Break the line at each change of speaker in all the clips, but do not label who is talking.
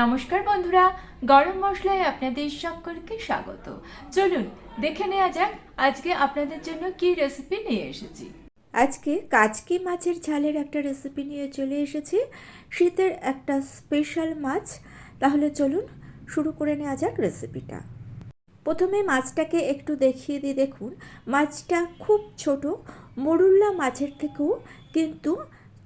নমস্কার বন্ধুরা, গরম মশলায় আপনাদের সকলকে স্বাগত। চলুন, দেখে নেওয়া যাক আজকে আপনাদের জন্য কি রেসিপি নিয়ে এসেছি।
আজকে কাচকি মাছের ঝালের একটা রেসিপি নিয়ে চলে এসেছি। শীতের একটা স্পেশাল মাছ। তাহলে চলুন, শুরু করে নেওয়া যাক রেসিপিটা প্রথমে মাছটাকে একটু দেখিয়ে দিই, দেখুন। মাছটা খুব ছোট, মরুল্লা মাছের থেকেও কিন্তু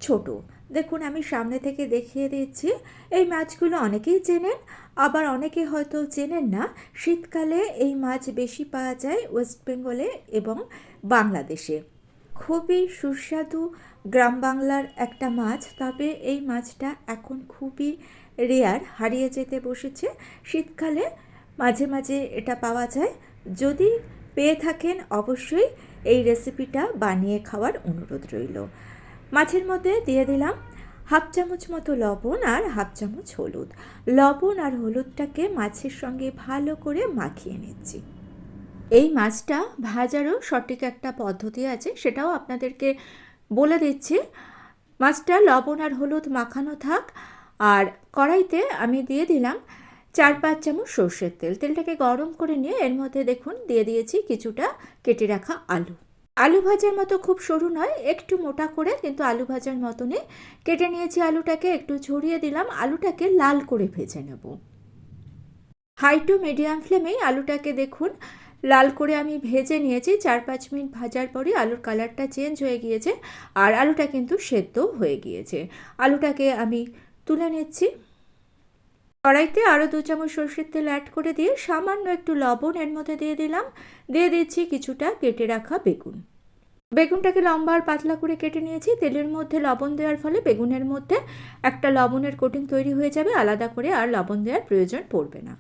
ছোট। দেখুন, আমি সামনে থেকে দেখিয়ে দিচ্ছি। এই মাছগুলো অনেকেই চেনেন, আবার অনেকে হয়তো চেনেন না। শীতকালে এই মাছ বেশি পাওয়া যায় ওয়েস্ট বেঙ্গলে এবং বাংলাদেশে। খুবই সুস্বাদু গ্রাম বাংলার একটা মাছ, তবে এই মাছটা এখন খুবই রেয়ার হারিয়ে যেতে বসেছে। শীতকালে মাঝে মাঝে এটা পাওয়া যায়। যদি পেয়ে থাকেন, অবশ্যই এই রেসিপিটা বানিয়ে খাওয়ার অনুরোধ রইল। মাছের মধ্যে দিয়ে দিলাম হাফ চামচ মতো লবণ আর হাফ চামচ হলুদ। লবণ আর হলুদটাকে মাছের সঙ্গে ভালো করে মাখিয়ে নিচ্ছি। এই মাছটা ভাজারও সঠিক একটা পদ্ধতি আছে, সেটাও আপনাদেরকে বলে দিচ্ছি। মাছটা লবণ আর হলুদ মাখানো থাক, আর কড়াইতে আমি দিয়ে দিলাম চার পাঁচ চামচ সর্ষের তেল। তেলটাকে গরম করে নিয়ে এর মধ্যে দেখুন, দিয়ে দিয়েছি কিছুটা কেটে রাখা আলু। আলু ভাজার মতো খুব সরু নয়, একটু মোটা করে, কিন্তু আলু ভাজার মতনই। কেটে নিয়েছি আলুটাকে, একটু ছড়িয়ে দিলাম, আলুটাকে লাল করে ভেজে নেব। হাই টু মিডিয়াম ফ্লেমেই আলুটাকে দেখুন। লাল করে আমি ভেজে নিয়েছি, চার পাঁচ মিনিট ভাজার পরই আলুর কালারটা চেঞ্জ হয়ে গিয়েছে, আর আলুটা কিন্তু সেদ্ধ হয়ে গিয়েছে। আলুটাকে আমি তুলে নিচ্ছি। কড়াইতে আরও দু চামচ সর্ষের তেল অ্যাড করে দিয়ে সামান্য একটু লবণ এর মধ্যে দিয়ে দিলাম। দিয়ে দিচ্ছি কিছুটা কেটে রাখা বেগুন। বেগুনটাকে লম্বা আর পাতলা করে কেটে নিয়েছি। তেলের মধ্যে লবণ দেওয়ার ফলে বেগুনের মধ্যে একটা লবণের কোটিং তৈরি হয়ে যাবে। আলাদা করে আর লবণ দেওয়ার প্রয়োজন পড়বে না।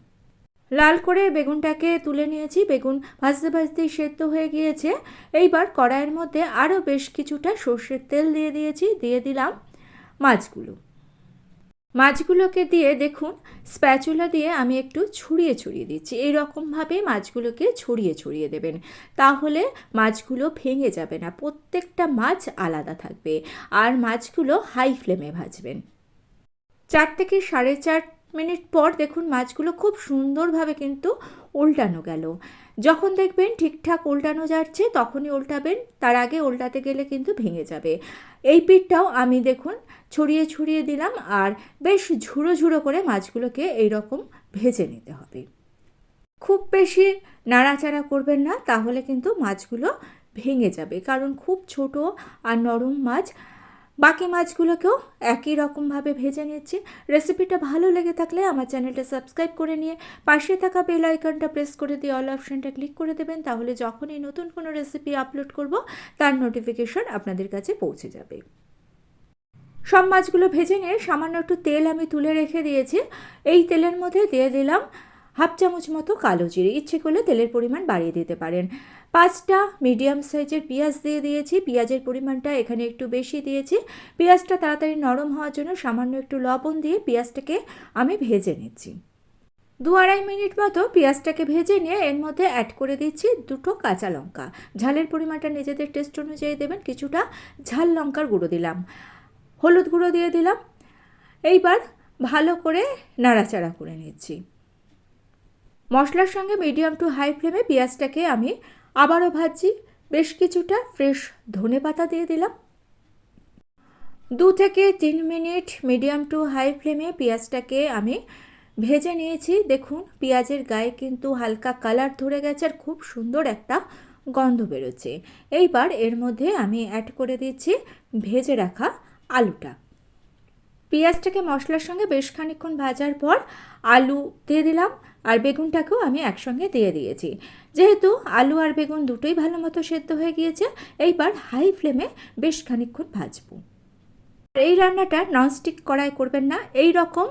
লাল করে বেগুনটাকে তুলে নিয়েছি। বেগুন ভাজতে ভাজতেই সেদ্ধ হয়ে গিয়েছে। এইবার কড়াইয়ের মধ্যে আরও বেশ কিছুটা সর্ষের তেল দিয়ে দিয়েছি। দিয়ে দিলাম মাছগুলো। মাছগুলোকে দিয়ে দেখুন, স্প্যাচুলা দিয়ে আমি একটু ছড়িয়ে ছড়িয়ে দিচ্ছি। এই রকমভাবে মাছগুলোকে ছড়িয়ে ছড়িয়ে দেবেন। তাহলে মাছগুলো ভেঙে যাবে না। প্রত্যেকটা মাছ আলাদা থাকবে। আর মাছগুলো হাই ফ্লেমে ভাজবেন। চার থেকে সাড়ে চার মিনিট পর দেখুন, মাছগুলো খুব সুন্দরভাবে কিন্তু উল্টানো গেল। যখন দেখবেন ঠিকঠাক উল্টানো যাচ্ছে, তখনই উল্টাবেন। তার আগে উল্টাতে গেলে কিন্তু ভেঙে যাবে। এই পিঠটাও আমি দেখুন ছড়িয়ে ছড়িয়ে দিলাম আর বেশ ঝুড়ো ঝুড়ো করে মাছগুলোকে এইরকম ভেজে নিতে হবে। খুব বেশি নাড়াচাড়া করবেন না, তাহলে কিন্তু মাছগুলো ভেঙে যাবে। কারণ খুব ছোট আর নরম মাছ, বাকি মাছগুলোকেও একই রকমভাবে ভেজে নিচ্ছি। রেসিপিটা ভালো লেগে থাকলে আমার চ্যানেলটা সাবস্ক্রাইব করে নিয়ে পাশে থাকা বেল আইকনটা প্রেস করে দিয়ে অল অপশানটা ক্লিক করে দেবেন, তাহলে যখনই নতুন কোনো রেসিপি আপলোড করব, তার নোটিফিকেশন আপনাদের কাছে পৌঁছে যাবে। সব মাছগুলো ভেজে নিয়ে সামান্য একটু তেল আমি তুলে রেখে দিয়েছি। এই তেলের মধ্যে দিয়ে দিলাম হাফ চামচ মতো কালো জিরে। ইচ্ছে করলে তেলের পরিমাণ বাড়িয়ে দিতে পারেন। পাঁচটা মিডিয়াম সাইজের পেঁয়াজ দিয়ে দিয়েছি। পেঁয়াজের পরিমাণটা এখানে একটু বেশি দিয়েছি। পেঁয়াজটা তাড়াতাড়ি নরম হওয়ার জন্য সামান্য একটু লবণ দিয়ে পেঁয়াজটাকে আমি ভেজে নিচ্ছি। দু আড়াই মিনিট মতো পেঁয়াজটাকে ভেজে নিয়ে এর মধ্যে অ্যাড করে দিচ্ছি দুটো কাঁচা লঙ্কা। ঝালের পরিমাণটা নিজেদের টেস্ট অনুযায়ী দেবেন। কিছুটা ঝাল লঙ্কার গুঁড়ো দিলাম। হলুদ গুঁড়ো দিয়ে দিলাম। এইবার ভালো করে নাড়াচাড়া করে নিচ্ছি। মশলার সঙ্গে মিডিয়াম টু হাই ফ্লেমে পেঁয়াজটাকে আমি আবারও ভাজছি। বেশ কিছুটা ফ্রেশ ধনে পাতা দিয়ে দিলাম। দু থেকে তিন মিনিট মিডিয়াম টু হাই ফ্লেমে পেঁয়াজটাকে আমি ভেজে নিয়েছি। দেখুন, পেঁয়াজের গায়ে কিন্তু হালকা কালার ধরে গেছে আর খুব সুন্দর একটা গন্ধ বেরোচ্ছে। এইবার এর মধ্যে আমি অ্যাড করে দিচ্ছি ভেজে রাখা আলুটা। পেঁয়াজটাকে মশলার সঙ্গে বেশ খানিক্ষণ ভাজার পর আলু দিয়ে দিলাম আর বেগুনটাকেও আমি একসঙ্গে দিয়ে দিয়েছি। যেহেতু আলু আর বেগুন দুটোই ভালো মতো সেদ্ধ হয়ে গিয়েছে, এইবার হাই ফ্লেমে বেশ খানিক্ষণ ভাজবো। এই রান্নাটা ননস্টিক কড়াই করবেন না, এই রকম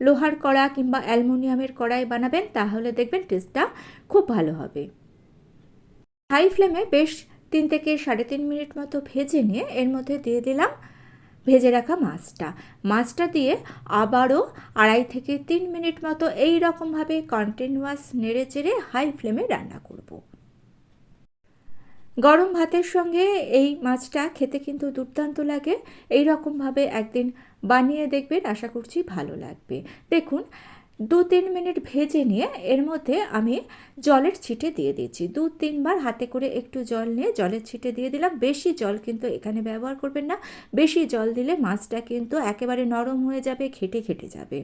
লোহার কড়া কিংবা অ্যালমোনিয়ামের কড়াই বানাবেন, তাহলে দেখবেন টেস্টটা খুব ভালো হবে। হাই ফ্লেমে বেশ তিন থেকে সাড়ে তিন মিনিট মতো ভেজে নিয়ে এর মধ্যে দিয়ে দিলাম ভেজে রাখা মাছটা। মাছটা দিয়ে আবারও আড়াই থেকে তিন মিনিট মতো এই রকমভাবে কন্টিনিউয়াস নেড়ে চেড়ে হাই ফ্লেমে রান্না করব। গরম ভাতের সঙ্গে এই মাছটা খেতে কিন্তু দুর্দান্ত লাগে। এই রকমভাবে একদিন বানিয়ে দেখবেন, আশা করছি ভালো লাগবে। দেখুন দু তিন মিনিট ভেজে নিয়ে এর মধ্যে আমি জলের ছিটে দিয়ে দিচ্ছি। দু তিনবার হাতে করে একটু জল নিয়ে জলের ছিটে দিয়ে দিলাম। বেশি জল কিন্তু এখানে ব্যবহার করবেন না। বেশি জল দিলে মাছটা কিন্তু একেবারে নরম হয়ে যাবে, খেটে খেটে যাবে।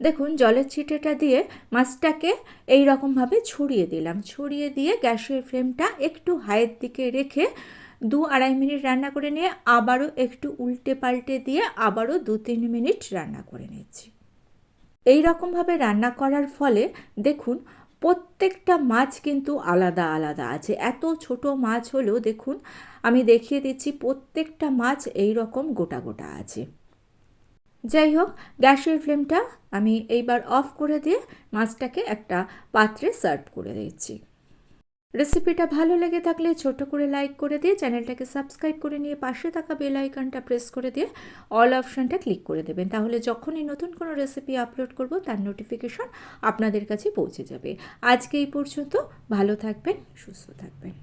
দেখুন, জলের ছিটেটা দিয়ে মাছটাকে এই রকমভাবে ছড়িয়ে দিলাম। ছড়িয়ে দিয়ে গ্যাসের ফ্লেমটা একটু হাইয়ের দিকে রেখে দু আড়াই মিনিট রান্না করে নিয়ে আবারও একটু উল্টে পাল্টে দিয়ে আবারও দু তিন মিনিট রান্না করে নিচ্ছি। এই রকমভাবে রান্না করার ফলে দেখুন, প্রত্যেকটা মাছ কিন্তু আলাদা আলাদা আছে। এত ছোট মাছ হলেও দেখুন, আমি দেখিয়ে দিচ্ছি প্রত্যেকটা মাছ এই রকম গোটা গোটা আছে। যাই হোক, গ্যাসের ফ্লেমটা আমি এইবার অফ করে দিয়ে মাছটাকে একটা পাত্রে সার্ভ করে দিচ্ছি। রেসিপিটা ভালো লেগে থাকলে ছোট করে লাইক করে দিয়ে চ্যানেলটাকে সাবস্ক্রাইব করে নিয়ে পাশে থাকা বেল আইকনটা প্রেস করে দিয়ে অল অপশানটা ক্লিক করে দেবেন। তাহলে যখনই নতুন কোনো রেসিপি আপলোড করব, তার নোটিফিকেশন আপনাদের কাছে পৌঁছে যাবে। আজকে এই পর্যন্ত ভালো থাকবেন, সুস্থ থাকবেন।